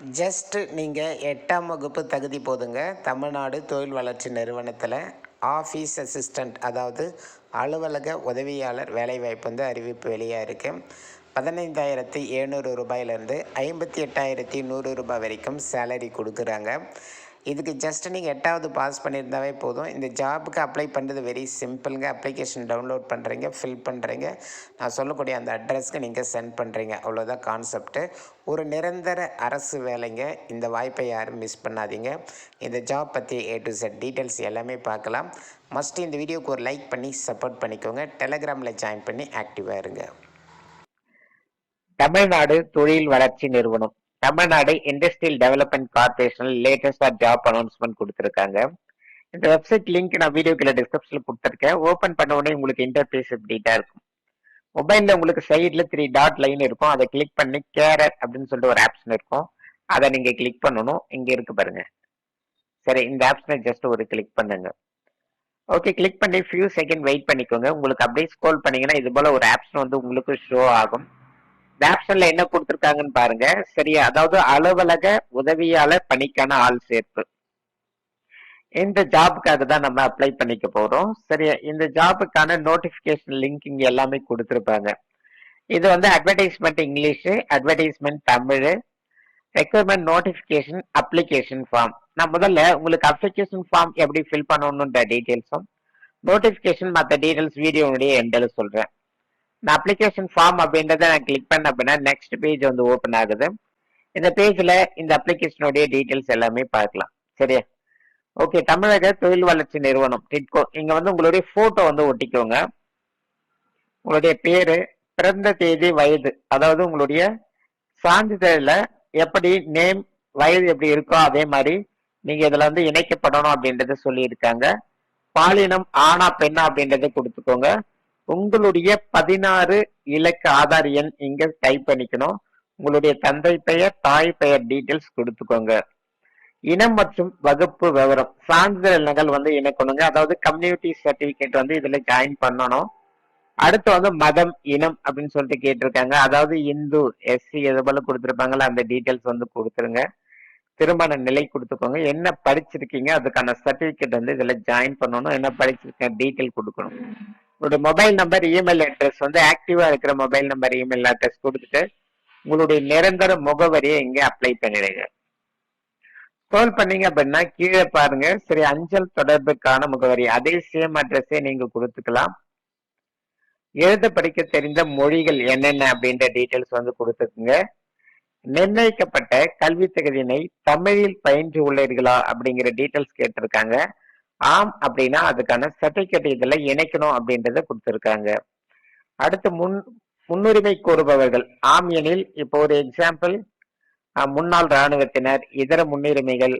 Just நீங்கள் எட்டாம் வகுப்பு தகுதி போதுங்க. தமிழ்நாடு தொழில் வளர்ச்சி நிறுவனத்தில் ஆஃபீஸ் அசிஸ்டண்ட் அதாவது அலுவலக உதவியாளர் வேலைவாய்ப்பு வந்து அறிவிப்பு வெளியாக இருக்குது பதினைந்தாயிரத்தி எழுநூறு ரூபாயிலேருந்து ஐம்பத்தி எட்டாயிரத்தி நூறு ரூபாய் வரைக்கும் சேலரி கொடுக்குறாங்க. இதுக்கு ஜஸ்ட் நீங்கள் எட்டாவது பாஸ் பண்ணியிருந்தாவே போதும். இந்த ஜாபுக்கு அப்ளை பண்ணுறது வெரி சிம்பிளுங்க அப்ளிகேஷன் டவுன்லோட் பண்ணுறீங்க ஃபில் பண்ணுறீங்க நான் சொல்லக்கூடிய அந்த அட்ரஸ்க்கு நீங்கள் சென்ட் பண்ணுறீங்க அவ்வளோதான் கான்செப்ட்டு ஒரு நிரந்தர அரசு வேலைங்க. இந்த வாய்ப்பை யாரும் மிஸ் பண்ணாதீங்க. இந்த ஜாப் பற்றி ஏ டு செட் டீட்டெயில்ஸ் எல்லாமே பார்க்கலாம். மஸ்ட் இந்த வீடியோக்கு ஒரு லைக் பண்ணி சப்போர்ட் பண்ணிக்கோங்க. டெலகிராமில் ஜாயின் பண்ணி ஆக்டிவாக இருங்க. தமிழ்நாடு தொழில் வளர்ச்சி நிறுவனம். தமிழ்நாடு இண்டஸ்ட்ரியல் டெவலப்மெண்ட் கார்பரேஷன் லேட்டஸ்டா ஜாப் அனௌன்ஸ்மெண்ட் கொடுத்துருக்காங்க. இந்த வெப்சைட் லிங்க் நான் வீடியோக்குள்ள டிஸ்கிரிப்ஷன்ல கொடுத்துருக்கேன். ஓபன் பண்ண உடனே உங்களுக்கு இன்டர்பேஸ் இப்படிட்டா இருக்கும். மொபைல்ல உங்களுக்கு சைட்ல த்ரீ டாட் லைன் இருக்கும். அதை கிளிக் பண்ணி கேரட் அப்படின்னு சொல்லிட்டு ஒரு ஆப்ஷன் இருக்கும். அதை நீங்க கிளிக் பண்ணணும். இங்க இருக்கு பாருங்க. சரி இந்த ஆப்ஷனை ஜஸ்ட் ஒரு கிளிக் பண்ணுங்க. ஓகே கிளிக் பண்ணி ஃபியூ செகண்ட் வெயிட் பண்ணிக்கோங்க. உங்களுக்கு அப்படியே ஸ்கோல் பண்ணீங்கன்னா இது போல ஒரு ஆப்ஷன் வந்து உங்களுக்கு ஷோ ஆகும். ஆப்ஷன்ல என்ன கொடுத்துருக்காங்கன்னு பாருங்க. சரியா? அதாவது அலுவலக உதவியாளர் பணிக்கான ஆள் சேர்ப்பு. இந்த ஜாபுக்காக தான் நம்ம அப்ளை பண்ணிக்க போறோம். சரியா? இந்த ஜாபுக்கான நோட்டிபிகேஷன் லிங்க் இங்க எல்லாமே கொடுத்துருப்பாங்க. இது வந்து advertisement English advertisement Tamil requirement notification application form நான் முதல்ல உங்களுக்கு அப்ளிகேஷன் ஃபார்ம் எப்படி ஃபில் பண்ணணுன்ற டீட்டெயில்ஸும் நோட்டிபிகேஷன் மற்ற டீட்டெயில்ஸ் வீடியோனுடைய எண்டில் சொல்றேன். நான் அப்ளிகேஷன் ஃபார்ம் அப்படின்றத நான் கிளிக் பண்ண அப்படின்னா நெக்ஸ்ட் பேஜ் வந்து ஓப்பன் ஆகுது. இந்த பேஜ்ல இந்த அப்ளிகேஷனுடைய டீட்டெயில்ஸ் எல்லாமே பார்க்கலாம். சரியா? ஓகே தமிழக தொழில் வளர்ச்சி நிறுவனம் டிட்கோ இங்க வந்து உங்களுடைய போட்டோ வந்து ஒட்டிக்கோங்க. உங்களுடைய பேரு பிறந்த தேதி வயது. அதாவது உங்களுடைய சான்றிதழ்ல எப்படி நேம் வயது எப்படி இருக்கோ அதே மாதிரி நீங்க இதுல வந்து இணைக்கப்படணும் அப்படின்றத சொல்லியிருக்காங்க. பாலினம் ஆணா பெண்ணா அப்படின்றத கொடுத்துக்கோங்க. உங்களுடைய பதினாறு இலக்க ஆதார் எண் இங்க டைப் பண்ணிக்கணும். உங்களுடைய தந்தை பெயர் தாய் பெயர் டீட்டெயில்ஸ் கொடுத்துக்கோங்க. இனம் மற்றும் வகுப்பு விவரம். சான்றிதழ் நகல் வந்து இணைக்கணுங்க. அதாவது கம்யூனிட்டி சர்டிபிகேட் வந்து இதுல ஜாயின் பண்ணணும். அடுத்து வந்து மதம் இனம் அப்படின்னு சொல்லிட்டு கேட்டிருக்காங்க. அதாவது இந்து எஸ்சி எது போல கொடுத்துருப்பாங்களா அந்த டீட்டெயில்ஸ் வந்து கொடுத்துருங்க. திருமண நிலை கொடுத்துக்கோங்க. என்ன படிச்சிருக்கீங்க அதுக்கான சர்டிபிகேட் வந்து இதுல ஜாயின் பண்ணணும். என்ன படிச்சிருக்கேன் டீட்டெயில் கொடுக்கணும். உங்களோட மொபைல் நம்பர் இமெயில் அட்ரஸ் வந்து ஆக்டிவா இருக்கிற மொபைல் நம்பர் இமெயில் அட்ரஸ் கொடுத்துட்டு உங்களுடைய நிரந்தர முகவரியை இங்க அப்ளை பண்ணிடுங்க. கால் பண்ணீங்க அப்படின்னா கீழே பாருங்க சரி அஞ்சல் தொடர்புக்கான முகவரி. அதே சேம் அட்ரஸே நீங்க கொடுத்துக்கலாம். எழுத படிக்க தெரிந்த மொழிகள் என்னென்ன அப்படின்ற டீட்டெயில்ஸ் வந்து கொடுத்துக்குங்க. நிர்ணயிக்கப்பட்ட கல்வி தகுதியினை தமிழில் பயின்று உள்ளீர்களா அப்படிங்கிற டீட்டெயில்ஸ் கேட்டிருக்காங்க. ஆம் அப்படின்னா அதுக்கான சர்டிபிகேட் இதில் இணைக்கணும் அப்படின்றத கொடுத்துருக்காங்க. அடுத்து முன் முன்னுரிமை கோருபவர்கள். ஆம் எனில் இப்போ ஒரு எக்ஸாம்பிள் முன்னாள் இராணுவத்தினர் இதர முன்னுரிமைகள்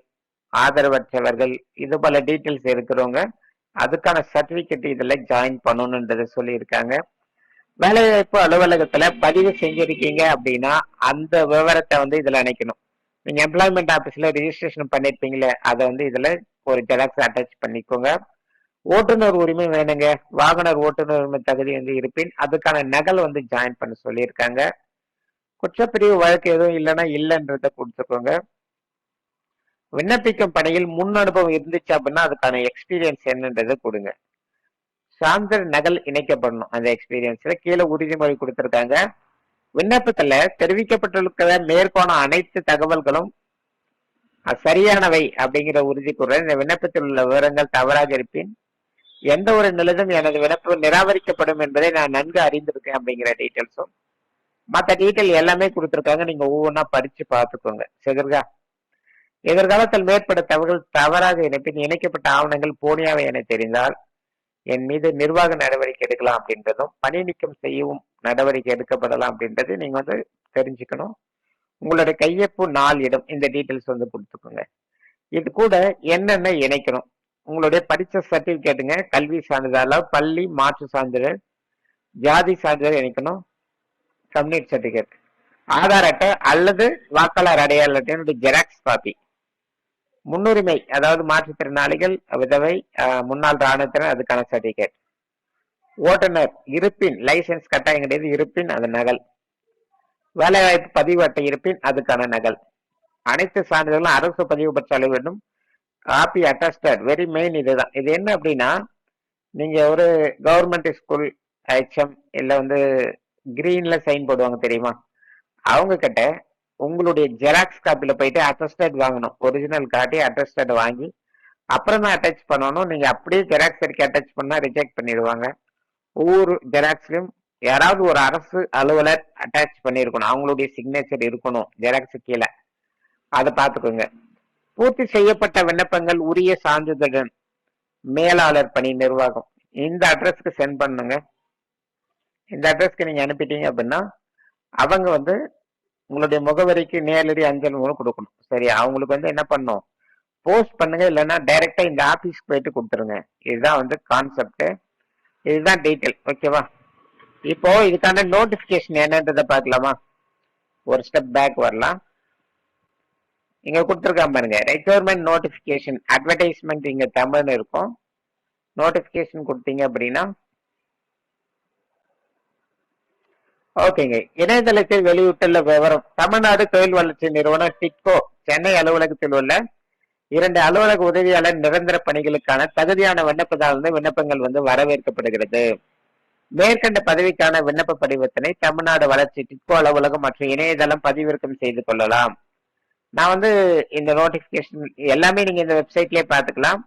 ஆதரவற்றவர்கள் இது போல டீட்டெயில்ஸ் இருக்கிறவங்க அதுக்கான சர்டிபிகேட் இதில் ஜாயின் பண்ணணுன்றத சொல்லியிருக்காங்க. வேலைவாய்ப்பு அலுவலகத்துல பதிவு செஞ்சிருக்கீங்க அப்படின்னா அந்த விவரத்தை வந்து இதுல இணைக்கணும் நீங்க எம்ப்ளாய்மெண்ட் ஆபீஸ்ல ரிஜிஸ்ட்ரேஷன் பண்ணிருப்பீங்களே அதை வந்து இதுல ஒரு ஜெராக்ஸ் அட்டாச் பண்ணிக்கோங்க. ஓட்டுநர் உரிமை வேணுங்க. வாகனர் ஓட்டுநர் உரிமை தகுதி வந்து இருப்பின் அதுக்கான நகல் வந்து ஜாயின் பண்ண சொல்லியிருக்காங்க. குற்றப்பிரிவு வழக்கு எதுவும் இல்லைன்னா இல்லைன்றத கொடுத்துக்கோங்க. விண்ணப்பிக்கும் பணியில் முன் அனுபவம் இருந்துச்சு அப்படின்னா அதுக்கான எக்ஸ்பீரியன்ஸ் என்னன்றதை கொடுங்க. சான்றிதழ் நகல் இணைக்கப்படணும் அந்த எக்ஸ்பீரியன்ஸ்ல கீழே உறுதிமொழி கொடுத்துருக்காங்க. விண்ணப்பத்துல தெரிவிக்கப்பட்டிருக்கிற மேற்கோண அனைத்து தகவல்களும் சரியானவை அப்படிங்கிற உறுதி இந்த விண்ணப்பத்தில் உள்ள விவரங்கள் தவறாக இருப்பின் எந்த ஒரு நிலதும் எனது விண்ணப்பம் நிராகரிக்கப்படும் என்பதை நான் நன்கு அறிந்திருக்கேன் அப்படிங்கிற டீட்டெயில்ஸும் மற்ற டீட்டெயில் எல்லாமே கொடுத்துருக்காங்க. நீங்க ஒவ்வொன்றா படிச்சு பார்த்துக்கோங்க. சரிங்களா எதிர்காலத்தில் மேற்பட தவறுகள் தவறாக இணைப்பின் இணைக்கப்பட்ட ஆவணங்கள் போனியாவை என தெரிந்தால் என் மீது நிர்வாக நடவடிக்கை எடுக்கலாம் அப்படின்றதும் பணி நீக்கம் செய்யவும் நடவடிக்கை எடுக்கப்படலாம் அப்படின்றது நீங்க வந்து தெரிஞ்சுக்கணும். உங்களுடைய கையொப்பு நாள் இடம். இந்த டீட்டெயில்ஸ் வந்து கொடுத்துக்கோங்க. இது கூட என்னென்ன இணைக்கணும்? உங்களுடைய படித்த சர்டிபிகேட்டுங்க கல்வி சான்றிதழ் பள்ளி மாற்று சான்றிதழ் ஜாதி சான்றிதழ் இணைக்கணும். கம்யூனிட் சர்டிபிகேட் ஆதார் அட்டை அல்லது வாக்காளர் அடையாள அட்டையினுடைய ஜெராக்ஸ் காப்பி முன்னுரிமை அதாவது மாற்றுத்திறனாளிகள் விதவை முன்னாள் ராணுவத்தினர் அதுக்கான சர்டிபிகேட் ஓட்டுநர் இருப்பின் லைசன்ஸ் கட்டாயம் கிடையாது இருப்பின் அது நகல். வேலைவாய்ப்பு பதிவு அட்டை இருப்பின் அதுக்கான நகல். அனைத்து சான்றிதழும் அரசு பதிவு பெற்றாலே வேண்டும். காப்பி அட்டஸ்டட் வெரி மெயின் இதுதான். இது என்ன அப்படின்னா நீங்க ஒரு கவர்மெண்ட் ஸ்கூல் ஹெச்எம் இல்லை வந்து கிரீன்ல சைன் போடுவாங்க தெரியுமா? அவங்க கிட்ட உங்களுடைய ஜெராக்ஸ் காப்பில போயிட்டு அட்டஸ்டட் வாங்கணும். ஒரிஜினல் காட்டி அட்டஸ்டட் வாங்கி அப்புறம் தான் அட்டாச் பண்ணணும். நீங்க அப்படியே ஜெராக்ஸ் அடிக்க அட்டாச் பண்ணா ரிஜெக்ட் பண்ணிடுவாங்க. ஒவ்வொரு ஜெராக்ஸ்லயும் யாராவது ஒரு அரசு அலுவலர் அட்டாச் பண்ணியிருக்கணும். அவங்களுடைய சிக்னேச்சர் இருக்கணும். ஜெராக்ஸ் கீழே. அதை பார்த்துக்கோங்க. பூர்த்தி செய்யப்பட்ட விண்ணப்பங்கள் உரிய சான்றிதழுடன் மேலாளர் பணி நிர்வாகம். இந்த அட்ரஸ்க்கு சென்ட் பண்ணுங்க. இந்த அட்ரஸ்க்கு நீங்க அனுப்பிட்டீங்க அப்படின்னா அவங்க வந்து உங்களுடைய முகவரிக்கு நேரடி அஞ்சல் மூலம் கொடுக்கணும். சரி அவங்களுக்கு வந்து என்ன பண்ணும் போஸ்ட் பண்ணுங்க. இல்லைன்னா டைரக்டா இந்த ஆபீஸ்க்கு போயிட்டு கொடுத்துருங்க. இதுதான் வந்து கான்செப்ட் இதுதான் டீட்டெயில் ஓகேவா இப்போ இதுக்கான நோட்டிபிகேஷன் என்னன்றதை பார்க்கலாமா? ஒரு ஸ்டெப் பேக் வரலாம். இங்க கொடுத்துருக்காம பாருங்க ரெக்யர்மெண்ட் நோட்டிபிகேஷன் அட்வர்டைஸ்மெண்ட் இங்க தமிழ்னு இருக்கும். நோட்டிபிகேஷன் கொடுத்தீங்க அப்படின்னா ஓகேங்க இணையதளத்தில் வெளியிட்டுள்ள விவரம் தமிழ்நாடு தொழில் வளர்ச்சி நிறுவனம் டிட்கோ சென்னை அலுவலகத்தில் உள்ள இரண்டு அலுவலக உதவியாளர் நிரந்தர பணிகளுக்கான தகுதியான விண்ணப்பதாரர்கள் விண்ணப்பங்கள் வந்து வரவேற்கப்படுகிறது. மேற்கண்ட பதவிக்கான விண்ணப்ப படிவத்தினை தமிழ்நாடு வளர்ச்சி டிட்கோ அலுவலகம் மற்றும் இணையதளம் பதிவிறக்கம் செய்து கொள்ளலாம். நான் வந்து இந்த நோட்டிபிகேஷன் எல்லாமே நீங்க இந்த வெப்சைட்லயே பாத்துக்கலாம்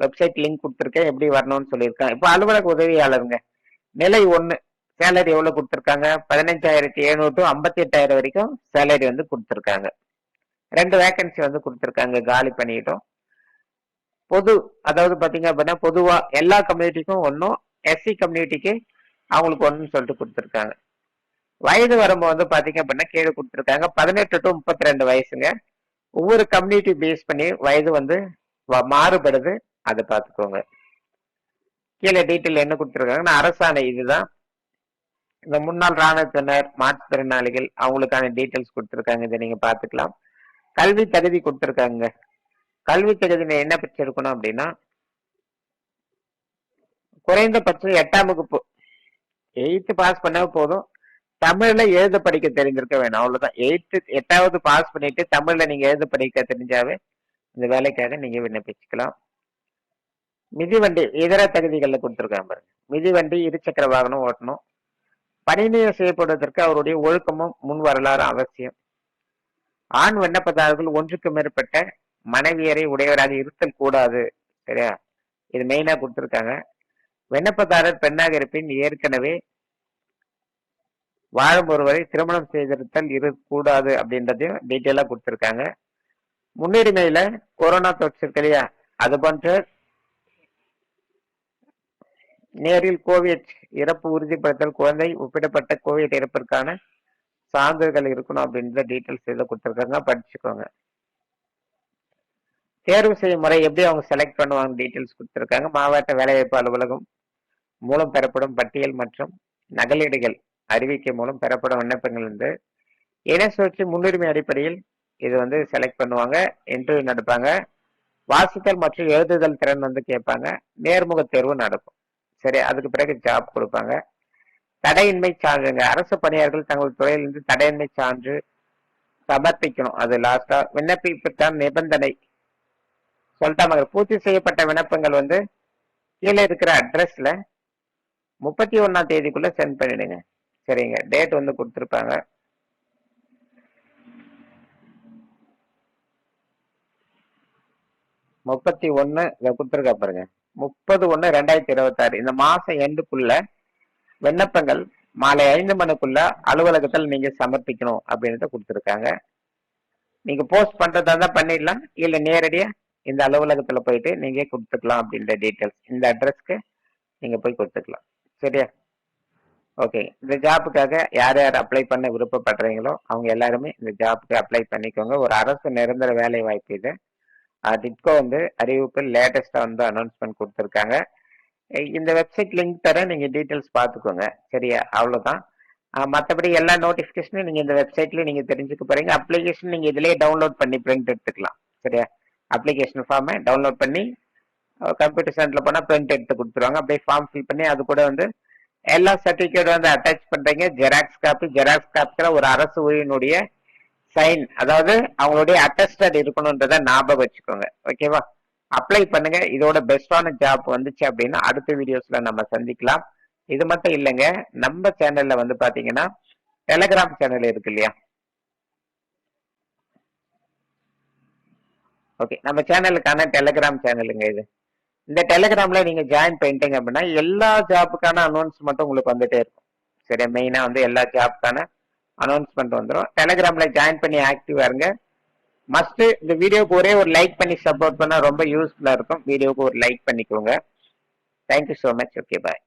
வெப்சைட் லிங்க் கொடுத்துருக்கேன் எப்படி வரணும்னு சொல்லியிருக்கேன். இப்போ அலுவலக உதவியாளருங்க நிலை ஒண்ணு சேலரி எவ்வளவு கொடுத்துருக்காங்க? பதினஞ்சாயிரத்தி எழுநூறு டு ஐம்பத்தி எட்டாயிரம் வரைக்கும் சேலரி வந்து கொடுத்துருக்காங்க. ரெண்டு வேக்கன்சி வந்து கொடுத்துருக்காங்க காலி பண்ணிட்டோம். பொது அதாவது பாத்தீங்க அப்படின்னா பொதுவா எல்லா கம்யூனிட்டிக்கும் ஒன்றும் எஸ்சி கம்யூனிட்டிக்கு அவங்களுக்கு ஒன்றுன்னு சொல்லிட்டு கொடுத்துருக்காங்க. வயது வரம்பு வந்து பார்த்தீங்க அப்படின்னா கீழே கொடுத்துருக்காங்க. பதினெட்டு டு முப்பத்தி ரெண்டு வயசுங்க. ஒவ்வொரு கம்யூனிட்டி பேஸ் பண்ணி வயது வந்து வ- மாறுபடுது. அதை பார்த்துக்கோங்க. கீழே டீட்டெயில் என்ன கொடுத்துருக்காங்கன்னா அரசாணை இதுதான். இந்த முன்னாள் ராணுவத்தினர் மாற்றுத்திறனாளிகள் அவங்களுக்கான டீட்டெயில்ஸ் கொடுத்துருக்காங்க. இதை நீங்கள் பார்த்துக்கலாம். கல்வி தகுதி கொடுத்துருக்காங்க. கல்வி தகுதி என்ன பெற்றிருக்கணும் அப்படின்னா குறைந்தபட்சம் எட்டாம் வகுப்பு எயித்து பாஸ் பண்ணா போதும். தமிழ்ல எழுத படிக்க தெரிஞ்சிருக்க வேணும். அவ்வளவுதான். எயித்து எட்டாவது பாஸ் பண்ணிட்டு தமிழ்ல நீங்க எழுத படிக்க தெரிஞ்சாவே இந்த வேலைக்காக நீங்க விண்ணப்பிச்சுக்கலாம். மிதிவண்டி இதர தகுதிகளில் கொடுத்துருக்காங்க பாருங்க. மிதிவண்டி இருசக்கர வாகனம் ஓட்டணும். பணிநீர் செய்யப்படுவதற்கு அவருடைய ஒழுக்கமும் முன் வரலாறு அவசியம். ஆண் விண்ணப்பதாரர்கள் ஒன்றுக்கு மேற்பட்ட மனைவியரை உடையவராக இருத்தல் கூடாது. சரியா? இது மெயினா கொடுத்துருக்காங்க. விண்ணப்பதாரர் பெண்ணாக இருப்பின் ஏற்கனவே வாழும் ஒருவரை திருமணம் செய்திருத்தல் இருக்கக்கூடாது அப்படின்றதையும் டீட்டெயிலாக கொடுத்துருக்காங்க. முன்னுரிமையில கொரோனா தொற்று இருக்கு இல்லையா? அது போன்ற நேரில் கோவிட் இறப்பு உறுதிப்படுத்தல் குழந்தை ஒப்பிடப்பட்ட கோவிட் இறப்பிற்கான சான்றுகள் இருக்கணும் அப்படின்ற டீட்டெயில்ஸ் இதை கொடுத்துருக்காங்க. படிச்சுக்கோங்க. தேர்வு செய்யும் முறை எப்படி அவங்க செலக்ட் பண்ணுவாங்க டீட்டெயில்ஸ் கொடுத்துருக்காங்க. மாவட்ட வேலைவாய்ப்பு அலுவலகம் மூலம் பெறப்படும் பட்டியல் மற்றும் நகலீடுகள் அறிவிக்கை மூலம் பெறப்படும் விண்ணப்பங்கள் வந்து இன சுழற்சி முன்னுரிமை அடிப்படையில் இது வந்து செலக்ட் பண்ணுவாங்க. இன்டர்வியூ நடப்பாங்க. வாசித்தல் மற்றும் எழுதுதல் திறன் வந்து கேட்பாங்க. நேர்முக தேர்வு நடக்கும். சரி அதுக்கு பிறகு ஜாப் கொடுப்பாங்க. தடையின்மை சான்றுங்க. அரசு பணியாளர்கள் தங்கள் துறையிலிருந்து தடையின்மை சான்று சமர்ப்பிக்கணும். அது லாஸ்டா விண்ணப்பிப்புக்கான நிபந்தனை சொல்லிட்டாங்க பூர்த்தி செய்யப்பட்ட விண்ணப்பங்கள் வந்து கீழே இருக்கிற அட்ரஸ்ல முப்பத்தி ஒன்னாம் தேதிக்குள்ள சென்ட் பண்ணிடுங்க. சரிங்க. டேட் வந்து கொடுத்துருப்பாங்க. முப்பத்தி ஒன்னு இதை கொடுத்துருக்கா பாருங்க. முப்பது ஒன்று ரெண்டாயிரத்தி இருபத்தாறு. இந்த மாசம் எண்டுக்குள்ள விண்ணப்பங்கள் மாலை ஐந்து மணிக்குள்ள அலுவலகத்தில் நீங்க சமர்ப்பிக்கணும் அப்படின்றத கொடுத்துருக்காங்க. நீங்க போஸ்ட் பண்றதா இருந்தா பண்ணிடலாம். இல்ல நேரடியா இந்த அலுவலகத்துல போயிட்டு நீங்க கொடுத்துக்கலாம் அப்படின்ற டீட்டெயில்ஸ் இந்த அட்ரஸ்க்கு நீங்க போய் கொடுத்துக்கலாம். சரியா? ஓகே இந்த ஜாப்புக்காக யார் யார் அப்ளை பண்ண விருப்பப்படுறீங்களோ அவங்க எல்லாருமே இந்த ஜாப்புக்கு அப்ளை பண்ணிக்கோங்க. ஒரு அரசு நிரந்தர வேலை வாய்ப்பு இது டிட்கோ வந்து அறிவிப்பு லேட்டஸ்டா வந்து அனௌன்ஸ்மெண்ட் கொடுத்துருக்காங்க. இந்த வெப்சைட் லிங்க் தரேன் நீங்க டீட்டெயில்ஸ் பார்த்துக்கோங்க. சரியா? அவ்வளவுதான். மற்றபடி எல்லா நோட்டிபிகேஷனும் நீங்க இந்த வெப்சைட்ல நீங்க தெரிஞ்சுக்க போறீங்க. அப்ளிகேஷன் நீங்க இதுலயே டவுன்லோட் பண்ணி பிரிண்ட் எடுத்துக்கலாம். சரியா? அப்ளிகேஷன் ஃபார்மை டவுன்லோட் பண்ணி கம்ப்யூட்டர் சென்டரில் போனால் பிரிண்ட் எடுத்து கொடுத்துருவாங்க. அப்படியே ஃபார்ம் ஃபில் பண்ணி அது கூட வந்து எல்லா சர்டிபிகேட் வந்து அட்டாச் பண்ணுறீங்க ஜெராக்ஸ் காப்பி ஜெராக்ஸ் காப்பியில் ஒரு அரசு ஊழியனுடைய சைன் அதாவது அவங்களுடைய அட்டஸ்டட் இருக்கணுன்றத ஞாபகம் வச்சுக்கோங்க. ஓகேவா அப்ளை பண்ணுங்க. இதோட பெஸ்டான ஜாப் வந்துச்சு அப்படின்னா அடுத்த வீடியோஸ்ல நம்ம சந்திக்கலாம். இது மட்டும் இல்லைங்க நம்ம சேனல்ல வந்து பாத்தீங்கன்னா டெலகிராம் சேனல் இருக்கு இல்லையா? ஓகே நம்ம சேனலுக்கான டெலகிராம் சேனலுங்க இது. இந்த டெலகிராம்ல நீங்க ஜாயின் பண்ணிட்டீங்க அப்படின்னா எல்லா ஜாப்புக்கான அனௌன்ஸ்மெண்ட்டும் உங்களுக்கு வந்துட்டே இருக்கும். சரியா? மெயினா வந்து எல்லா ஜாப்புக்கான அனௌன்ஸ்மெண்ட் வந்துடும் டெலகிராம்ல ஜாயின் பண்ணி ஆக்டிவா இருங்க. மஸ்ட் இந்த வீடியோக்கு ஒரே ஒரு லைக் பண்ணி சப்போர்ட் பண்ணா ரொம்ப யூஸ்ஃபுல்லா இருக்கும். வீடியோக்கு ஒரு லைக் பண்ணிக்கோங்க. Thank you so much okay bye